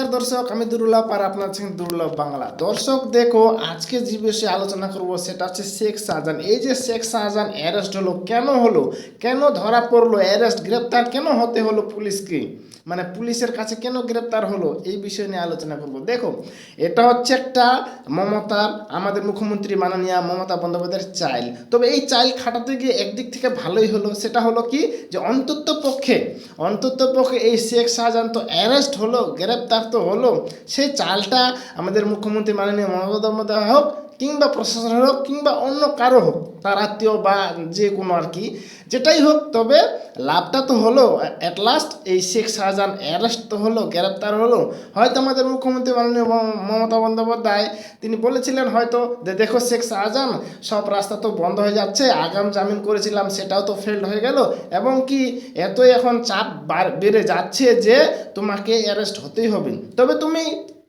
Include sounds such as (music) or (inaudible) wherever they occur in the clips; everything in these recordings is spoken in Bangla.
নমস্কার দর্শক, আমি দুর্লভ আর আপনার আছেন দুর্লভ বাংলা। দর্শক, দেখো, আজকে যে বিষয়ে আলোচনা করব সেটা হচ্ছে শেখ শাহজাহান। এই যে শেখ শাহজাহান অ্যারেস্ট হলো, কেন হলো? কেন ধরা পড়ল? অ্যারেস্ট গ্রেপ্তার কেন হতে হলো পুলিশকে? মানে পুলিশের কাছে কেন গ্রেপ্তার হলো? এই বিষয় নিয়ে আলোচনা করব। দেখো, এটা হচ্ছে একটা মমতার, আমাদের মুখ্যমন্ত্রী মাননীয় মমতা বন্দ্যোপাধ্যায়ের চাইল। তবে এই চাইল খাটাতে গিয়ে একদিক থেকে ভালোই হলো, সেটা হলো কি? যে অন্তত পক্ষে অন্তত পক্ষে এই শেখ শাহজাহান তো অ্যারেস্ট হলো, গ্রেপ্তার তো হলো। সেই চালটা আমাদের মুখ্যমন্ত্রী মাননীয় মমতা হোক কিংবা প্রশাসন হোক কিংবা অন্য কারও হোক, তার আত্মীয় বা যে কোনো আর কি, যেটাই হোক, তবে লাভটা তো হলো অ্যাট লাস্ট এই শেখ শাহজাহান অ্যারেস্ট তো হলো, গ্রেপ্তার হলো। হয়তো আমাদের মুখ্যমন্ত্রী মাননীয় মমতা বন্দ্যোপাধ্যায়, তিনি বলেছিলেন হয়তো যে, দেখো শেখ শাহজাহান, সব রাস্তা তো বন্ধ হয়ে যাচ্ছে, আগাম জামিন করেছিলাম, সেটাও তো ফেল্ড হয়ে গেল। এবং কি, এতই এখন চাপ বেড়ে যাচ্ছে যে, তোমাকে অ্যারেস্ট হতেই হবে। তবে তুমি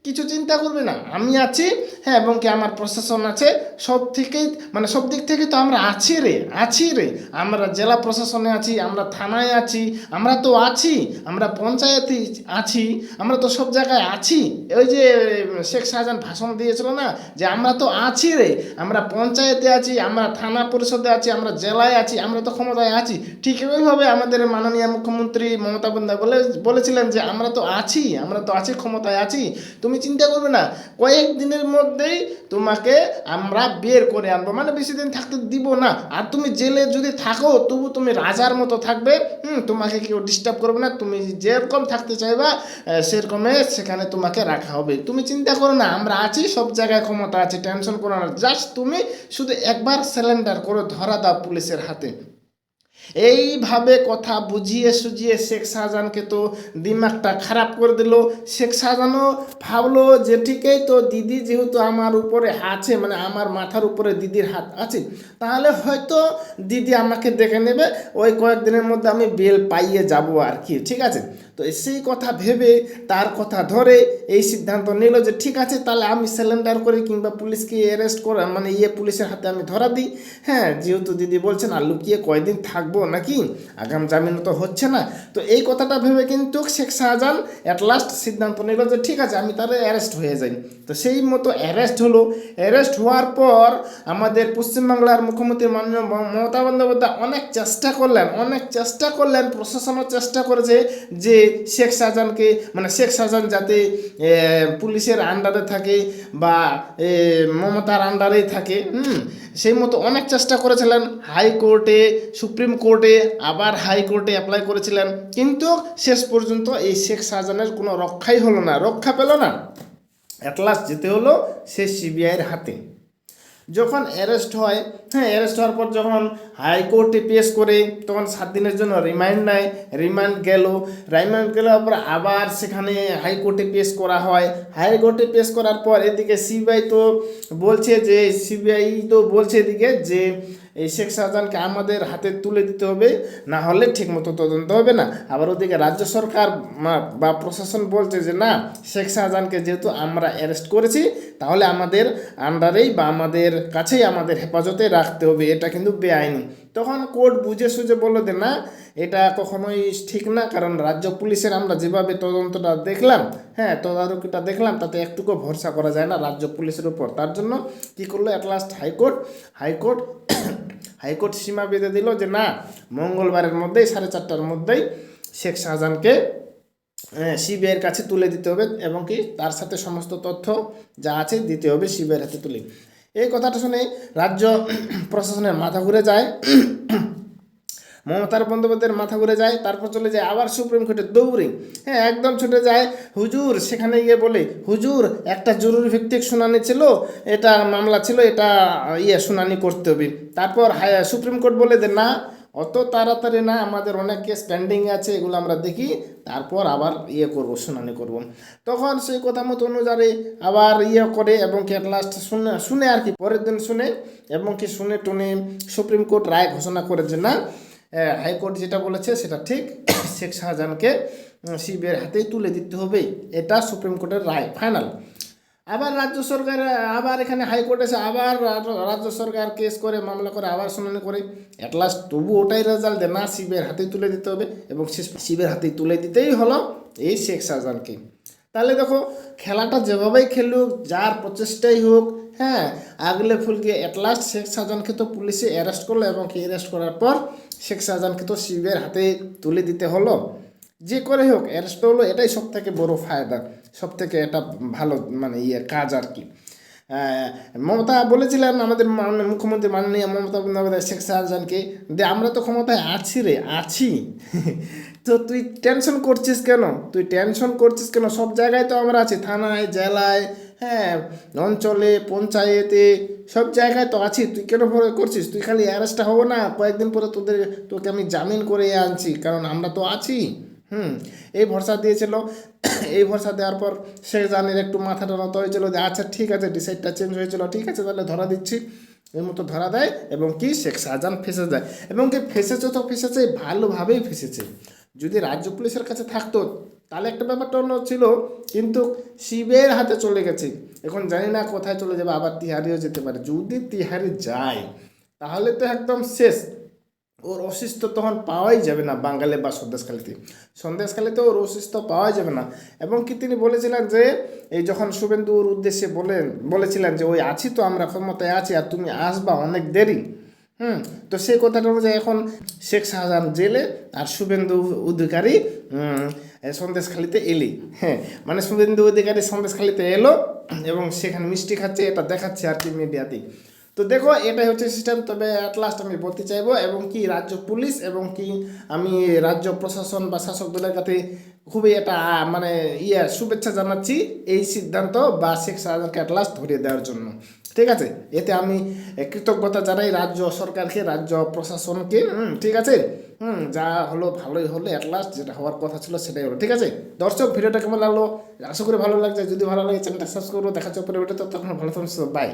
কিছু চিন্তা করবে না। আমি আছি হ্যাঁ এবং কি আমার প্রশাসন আছে, সব থেকেই মানে সব দিক থেকে তো আমরা আছি রে আছি রে। আমরা জেলা প্রশাসনে আছি, আমরা থানায় আছি, আমরা তো আছি, আমরা পঞ্চায়েতে আছি, আমরা তো সব জায়গায় আছি। ওই যে শেখ শাহজাহান ভাষণ দিয়েছিল না, যে আমরা তো আছি রে। আমরা পঞ্চায়েতে আছি, আমরা থানা পরিষদে আছি, আমরা জেলায় আছি, আমরা তো ক্ষমতায় আছি। ঠিক ওইভাবে আমাদের মাননীয় মুখ্যমন্ত্রী মমতা বন্দ্যোপাধ্যায় বলে, বলেছিলেন যে আমরা তো আছি, আমরা তো আছি, ক্ষমতায় আছি। তুমি চিন্তা করবে না, কয়েক দিনের মধ্যেই তোমাকে আমরা বের করে আনব। মানে বেশি দিন থাকতে দিব না। আর তুমি জেলে যদি থাকো, তবু তুমি রাজার মতো থাকবে। হুম, তোমাকে কেউ ডিস্টার্ব করবে না। তুমি যেরকম থাকতে চাইবা সেরকমে সেখানে তোমাকে রাখা হবে। তুমি চিন্তা করো না, আমরা আছি, সব জায়গায় ক্ষমতা আছে টেনশন করো না। জাস্ট তুমি শুধু একবার সিলিন্ডার করে ধরা দাও পুলিশের হাতে। এইভাবে কথা বুঝিয়ে সুঝিয়ে শেখ শাহজাহানকে তো দিমাগটা খারাপ করে দিল। শেখ শাহজাহানও ভাবলো যে ঠিকই তো দিদি যেহেতু আমার উপরে আছে মানে আমার মাথার উপরে দিদির হাত আছে, তাহলে হয়তো দিদি আমাকে দেখে নেবে, ওই কয়েকদিনের মধ্যে আমি বেল পাইয়ে যাব আর কি, ঠিক আছে? তো সেই কথা ভেবে তার কথা ধরে এই সিদ্ধান্ত নিল যে ঠিক আছে, তাহলে আমি সিলিন্ডার করি কিংবা পুলিশকে অ্যারেস্ট করে মানে ইয়ে পুলিশের হাতে আমি ধরা দিই। হ্যাঁ যেহেতু দিদি বলছেন, আর লুকিয়ে কয়দিন থাকব নাকি? আগাম জামিন তো হচ্ছে না। তো এই কথাটা ভেবে কিন্তু শেখ শাহজাহান অ্যাট লাস্ট সিদ্ধান্ত নিল যে ঠিক আছে, আমি তাহলে অ্যারেস্ট হয়ে যাই। তো সেই মতো অ্যারেস্ট হলো। অ্যারেস্ট হওয়ার পর আমাদের পশ্চিমবাংলার মুখ্যমন্ত্রী মাননীয় মমতা বন্দ্যোপাধ্যায় অনেক চেষ্টা করলেন, অনেক চেষ্টা করলেন, প্রশাসনও চেষ্টা করেছে যে শেখ শাহজাহানকে মানে শেখ শাহজাহান যাতে পুলিশের আন্ডারে থাকে বা মমতার আন্ডারেই থাকে, হুম, সেই মতো অনেক চেষ্টা করেছিলেন। হাইকোর্টে সুপ্রিম কোর্টে আবার হাইকোর্টে অ্যাপ্লাই করেছিলেন। কিন্তু শেষ পর্যন্ত এই শেখ শাহজাহানের কোনো রক্ষাই হলো না, রক্ষা পেল না। অ্যাট লাস্ট যেতে হলো সে সিবিআইয়ের হাতে। যখন অ্যারেস্ট হয় হ্যাঁ অ্যারেস্ট হওয়ার পর যখন হাইকোর্টে পেশ করে, তখন সাত দিনের জন্য রিমাইন্ড নেয় রিমান্ড গেল। রিমান্ড গেলের পর আবার সেখানে হাইকোর্টে পেশ করা হয়। হাইকোর্টে পেশ করার পর এদিকে সিবিআই তো বলছে যে সিবিআই তো বলছে এদিকে যে, এই শেখ শাহজাহানকে আমাদের হাতে তুলে দিতে হবে, না হলে ঠিকমতো তদন্ত হবে না। আবার ওদিকে রাজ্য সরকার বা প্রশাসন বলছে যে, না, শেখ শাহজাহানকে যেহেতু আমরা অ্যারেস্ট করেছি, তাহলে আমাদের আন্ডারেই বা আমাদের কাছেই আমাদের হেফাজতে রাখতে হবে, এটা কিন্তু বেআইনি। তখন কোর্ট বুঝে সুঝে বলল যে, না, এটা কখনোই ঠিক না, কারণ রাজ্য পুলিশের আমরা যেভাবে তদন্তটা দেখলাম হ্যাঁ তদারকিটা দেখলাম, তাতে একটুকু ভরসা করা যায় না রাজ্য পুলিশের উপর। তার জন্য কী করল at last high court high court high court সীমা বেঁধে দিল যে, না, মঙ্গলবারের মধ্যেই, সাড়ে চারটার মধ্যেই শেখ শাহজাহানকে সিবিআইয়ের কাছে তুলে দিতে হবে এবং কি তার সাথে সমস্ত তথ্য যা আছে দিতে হবে সিবিআইয়ের হাতে তুলে। এই কথাটা শুনে রাজ্য প্রশাসনের মাথা ঘুরে যায়। মমতার বন্দ্যোপাধ্যায়ের মাথা ঘুরে যায়, তারপর চলে যায় আবার সুপ্রিম কোর্টে দৌড়ে। হ্যাঁ একদম ছুটে যায়। হুজুর, সেখানে গিয়ে বলে, হুজুর, একটা জরুরি ভিত্তিক শুনানি ছিল। এটা মামলা ছিল, এটা ইয়ে শুনানি করতে হবে। তারপর সুপ্রিম কোর্ট বলে যে, না অত তাড়াতাড়ি না, আমাদের অনেক কেস পেন্ডিং আছে, এগুলো আমরা দেখি, তারপর আবার ইয়ে করব, শুনানি করব। তখন সেই কথা মতো অনুযায়ী আবার ইয়ে করে এবং কি লাস্ট শুনে শুনে আর কি, পরের দিন শুনে এবং কি শুনে টুনে সুপ্রিম কোর্ট রায় ঘোষণা করে যে না হাইকোর্ট যেটা বলেছে সেটা ঠিক, শেখ শাহজাহানকে সিবিআইয়ের হাতেই তুলে দিতে হবে, এটা সুপ্রিম কোর্টের রায় ফাইনাল আবার রাজ্য সরকার, আবার এখানে হাইকোর্ট এসে আবার রাজ্য সরকার কেস করে, মামলা করে, আবার শুনানি করে। অ্যাট লাস্ট তবু ওটাই রেজাল্ট দেয় না, শিবের হাতেই তুলে দিতে হবে এবং শিবের হাতেই তুলে দিতেই হলো এই শেখ শাহজাহানকে। তাহলে দেখো, খেলাটা যেভাবেই খেলুক, যার প্রচেষ্টাই হোক হ্যাঁ আগলে ফুলকে এট লাস্ট শেখ শাহজাহানকে তো পুলিশে অ্যারেস্ট করল এবং অ্যারেস্ট করার পর শেখ শাহজাহানকে তো শিবের হাতে তুলে দিতে হলো। যে করে হোক অ্যারেস্ট হলো, এটাই সব থেকে বড় ফায়দা। সব থেকে এটা ভালো মানে ইয়ে কাজ আর কি। মমতা বলেছিলেন আমাদের মুখ্যমন্ত্রী মাননীয় মমতা বন্দ্যোপাধ্যায়, শেখ শাহজাহানকে যে আমরা তো ক্ষমতায় আছি রে, আছি। (laughs) তো তুই টেনশন করছিস কেন? তুই টেনশন করছিস কেন? সব জায়গায় তো আমরা আছি, থানায়, জেলায় হ্যাঁ অঞ্চলে, পঞ্চায়েতে, সব জায়গায় তো আছি। তুই কেন ভয় করছিস? তুই খালি অ্যারেস্টটা হব না, কয়েকদিন পরে তোদের, তোকে আমি জামিন করে আনছি, কারণ আমরা তো আছি। হুম, এই ভরসা দিয়েছিল। এই ভরসা দেওয়ার পর শেখ জাহানের একটু মাথাটা নত হয়েছিল যে আচ্ছা ঠিক আছে ডিসাইডটা চেঞ্জ হয়েছিল, ঠিক আছে, তাহলে ধরা দিচ্ছি। এর মতো ধরা দেয় এবং কি শেখ শাহজাহান ফেসে যায়। এবং কি ফেসেছে তো ফেসেছে, ভালোভাবেই ফেসেছে। যদি রাজ্য পুলিশের কাছে থাকতো, তাহলে একটা ব্যাপারটা অন্য ছিল। কিন্তু শিবের হাতে চলে গেছে। এখন জানি না কোথায় চলে যাবে, আবার তিহারিও যেতে পারে। যদি তিহারি যায়, তাহলে তো একদম শেষ। ওর অসুস্থ তখন পাওয়াই যাবে না বাঙালি বা সন্দেশখালিতে। সন্দেশখালিতে ওর অসুস্থ পাওয়াই যাবে না। এবং কি তিনি বলেছিলেন যে, এই যখন শুভেন্দুর উদ্দেশ্যে বলেন, বলেছিলেন যে, ওই আছি তো, আমরা ক্ষমতায় আছি আর তুমি আসবা অনেক দেরি। হুম, তো সেই কথাটা অনুযায়ী এখন শেখ শাহজাহান জেলে আর শুভেন্দু অধিকারী সন্দেশখালিতে এলি। হ্যাঁ মানে শুভেন্দু অধিকারী সন্দেশখালিতে এলো এবং সেখানে মিষ্টি খাচ্ছে, এটা দেখাচ্ছে আর কি মিডিয়াতে তো দেখো, এটাই হচ্ছে সিস্টেম তবে অ্যাট লাস্ট আমি বলতে চাইব, এবং কি রাজ্য পুলিশ এবং কি আমি রাজ্য প্রশাসন বা শাসক দলের কাছে খুবই এটা মানে ইয়ে শুভেচ্ছা জানাচ্ছি এই সিদ্ধান্ত বা শেখ শাহজাহানকে অ্যাট লাস্ট ধরিয়ে দেওয়ার জন্য। ঠিক আছে? এতে আমি কৃতজ্ঞতা জানাই রাজ্য সরকারকে, রাজ্য প্রশাসনকে। ঠিক আছে? হুম, যা হলো ভালোই হলো অ্যাট লাস্ট যেটা হওয়ার কথা ছিল সেটাই হলো। ঠিক আছে? দর্শক, ভিডিওটা কেমন লাগল? আশা করি ভালো লাগছে। যদি ভালো লাগে চ্যানেলটা সাবস্ক্রাইব করব দেখা হচ্ছে পরে ভিডিওতে তখন ভালো থাকবে বাই